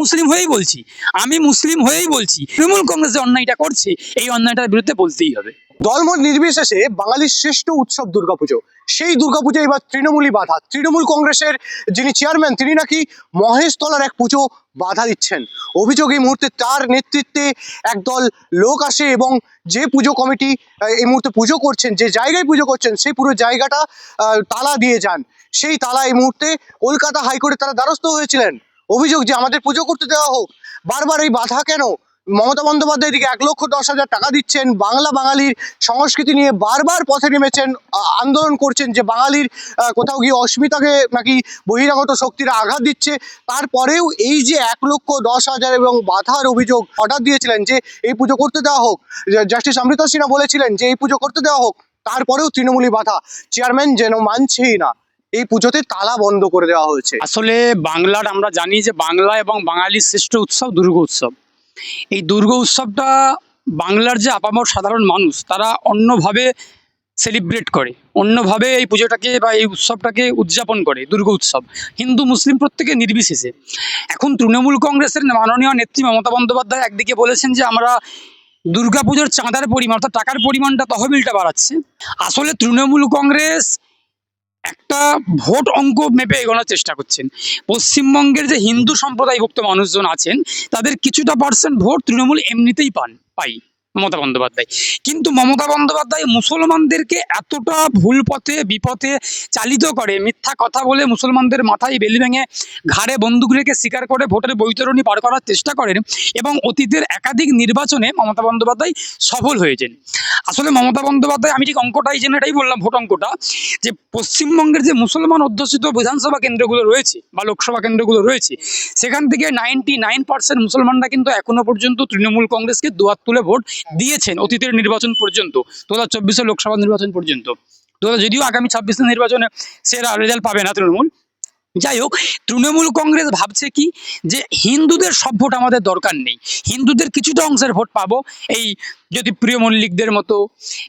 মুসলিম হয়েই বলছি। আমি মুসলিম হয়েই বলছি। তৃণমূল কংগ্রেস যে অন্যায়টা করছে, এই অন্যায়টার বিরুদ্ধে বলতেই হবে। দলমত নির্বিশেষে বাঙালির শ্রেষ্ঠ উৎসব দুর্গাপুজো। সেই দুর্গাপুজো এবার তৃণমূলই বাধা। তৃণমূল কংগ্রেসের যিনি চেয়ারম্যান, তিনি নাকি মহেশতলার এক পুজো বাধা দিচ্ছেন। অভিযোগ এই মুহূর্তে তার নেতৃত্বে একদল লোক আসে এবং যে পুজো কমিটি এই মুহূর্তে পুজো করছেন, যে জায়গায় পুজো করছেন, সেই পুরো জায়গাটা তালা দিয়ে যান। সেই তালা এই মুহূর্তে কলকাতা হাইকোর্টে তারা দ্বারস্থ হয়েছিলেন। অভিযোগ যে আমাদের পুজো করতে দেওয়া হোক। বারবার এই বাধা কেন? মমতা বন্দ্যোপাধ্যায় এদিকে এক লক্ষ দশ হাজার টাকা দিচ্ছেন। বাংলা বাঙালির সংস্কৃতি নিয়ে বারবার পথে নেমেছেন আন্দোলন করছেন যে বাঙালির কোথাও গিয়ে অস্মিতাকে নাকি বহিরাগত শক্তিরা আঘাত দিচ্ছে। তারপরেও এই যে এক লক্ষ দশ হাজার এবং বাধার অভিযোগ অর্ডার দিয়েছিলেন যে এই পুজো করতে দেওয়া হোক জাস্টিস অমৃতা সিনহা বলেছিলেন যে এই পুজো করতে দেওয়া হোক, তারপরেও তৃণমূলী বাধা। চেয়ারম্যান যেন মানছেই না। এই পুজোতে তালা বন্ধ করে দেওয়া হয়েছে। আসলে বাংলার, আমরা জানি যে বাংলা এবং বাঙালির শ্রেষ্ঠ উৎসব দুর্গা উৎসব। এই দুর্গা উৎসবটা বাংলার যে আপামর সাধারণ মানুষ, তারা অন্যভাবে সেলিব্রেট করে, অন্যভাবে এই পুজোটাকে বা এই উৎসবটাকে উদযাপন করে, দুর্গা উৎসব। হিন্দু, মুসলিম প্রত্যেকে নির্বিশেষে। এখন তৃণমূল কংগ্রেসের মাননীয় নেত্রী মমতা বন্দ্যোপাধ্যায় একদিকে বলেছেন যে, আমরা দুর্গাপুজোর চাঁদার পরিমাণ, অর্থাৎ টাকার পরিমাণটা তহবিলটা বাড়াচ্ছে। আসলে তৃণমূল কংগ্রেস একটা ভোট অঙ্ক মেপে এগোনোর চেষ্টা করছেন। পশ্চিমবঙ্গের যে হিন্দু সম্প্রদায়ভুক্ত মানুষজন আছেন, তাদের কিছুটা পার্সেন্ট ভোট তৃণমূল এমনিতেই পান, পাই, মমতা বন্দ্যোপাধ্যায়। কিন্তু মমতা বন্দ্যোপাধ্যায় মুসলমানদেরকে এতটা ভুল পথে বিপথে চালিত করে, মিথ্যা কথা বলে মুসলমানদের মাথায় বেলি ভেঙে ঘাড়ে বন্দুক রেখে স্বীকার করে ভোটের বৈতরণী পার করার চেষ্টা করেন এবং অতীতের একাধিক নির্বাচনে মমতা বন্দ্যোপাধ্যায় সফল হয়েছেন। আসলে মমতা বন্দ্যোপাধ্যায়, আমি ঠিক অঙ্কটাই জেনে এটাই বললাম, ভোট অঙ্কটা, যে পশ্চিমবঙ্গের যে মুসলমান অধ্যুষিত বিধানসভা কেন্দ্রগুলো রয়েছে বা লোকসভা কেন্দ্রগুলো রয়েছে, সেখান থেকে নাইনটি নাইন পার্সেন্ট মুসলমানরা কিন্তু এখনও পর্যন্ত তৃণমূল কংগ্রেসকে দুয়ার তুলে ভোট দিয়েছেন অতীতের নির্বাচন পর্যন্ত, দু হাজার চব্বিশের লোকসভা নির্বাচন পর্যন্ত। দু হাজার যদিও আগামী ছাব্বিশের নির্বাচনে সেরা রেজাল্ট পাবে না তৃণমূল যাই হোক তৃণমূল কংগ্রেস ভাবছে কি? যে হিন্দুদের সব ভোট আমাদের দরকার নেই। হিন্দুদের কিছুটা অংশের ভোট পাবো। এই যদি প্রিয় মল্লিকদের মতো,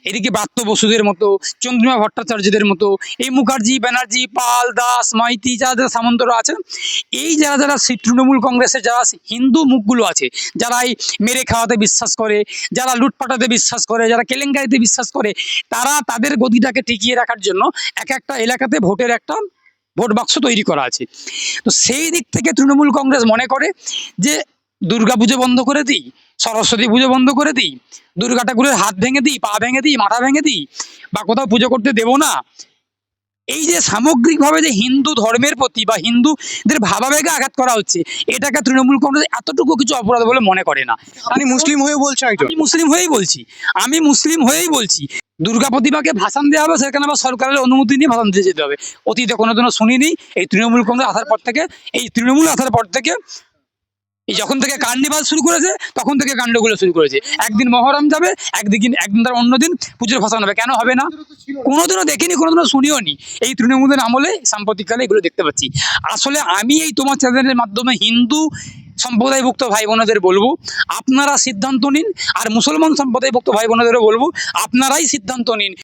এদিকে ব্রাত্য বসুদের মতো, চন্দ্রিমা ভট্টাচার্যদের মতো, এই মুখার্জি, ব্যানার্জি, পাল, দাস, মাইতি, যারা যারা সামন্তরা আছেন, এই যারা যারা তৃণমূল কংগ্রেসের যারা হিন্দু মুখগুলো আছে যারা এই মেরে খাওয়াতে বিশ্বাস করে, যারা লুটপাটাতে বিশ্বাস করে, যারা কেলেঙ্কারিতে বিশ্বাস করে, তারা তাদের গদিটাকে টিকিয়ে রাখার জন্য এক একটা এলাকাতে ভোটের একটা ভোট বাক্স তৈরি করা আছে। তো সেই দিক থেকে তৃণমূল কংগ্রেস মনে করে যে দুর্গা পুজো বন্ধ করে দিই সরস্বতী পুজো বন্ধ করে দিই দুর্গা ঠাকুরের হাত ভেঙে দিই পা ভেঙে দিই মাথা ভেঙে দিই বা কোথাও পুজো করতে দেবো না। এই যে সামগ্রিকভাবে যে হিন্দু ধর্মের প্রতি বা হিন্দুদের ভাবাবেগে আঘাত করা হচ্ছে এটাকে তৃণমূল কংগ্রেস এতটুকু কিছু অপরাধ বলে মনে করে না। আমি মুসলিম হয়ে বলছি আমি মুসলিম হয়েই বলছি। আমি মুসলিম হয়েই বলছি। দুর্গা প্রতিমাকে ভাষণ দেওয়া হবে, সেখানে আবার সরকারের অনুমতি নিয়ে ভাষণ দিয়ে যেতে হবে। অতীতে কোনোদিনও শুনিনি, এই তৃণমূল কংগ্রেস আসার পর থেকে, এই তৃণমূল আসার পর থেকে, এই যখন থেকে কার্নিভাল শুরু করেছে, তখন থেকে কাণ্ডগুলো শুরু করেছে। একদিন মহরম যাবে, একদিন একদিন তার অন্যদিন পুজোর ভাষণ হবে। কেন হবে না? কোনোদিনও দেখিনি, কোনোদিনও শুনিও নি এই তৃণমূলের আমলে সাম্প্রতিককালে এগুলো দেখতে পাচ্ছি। আসলে আমি এই তোমার চ্যানেলের মাধ্যমে হিন্দু সম্প্রদায়ভুক্ত ভাই বোনদের বলব, আপনারা সিদ্ধান্ত নিন আর মুসলমান সম্প্রদায়ভুক্ত ভাই বোনদেরও বলব, আপনারাই সিদ্ধান্ত নিন।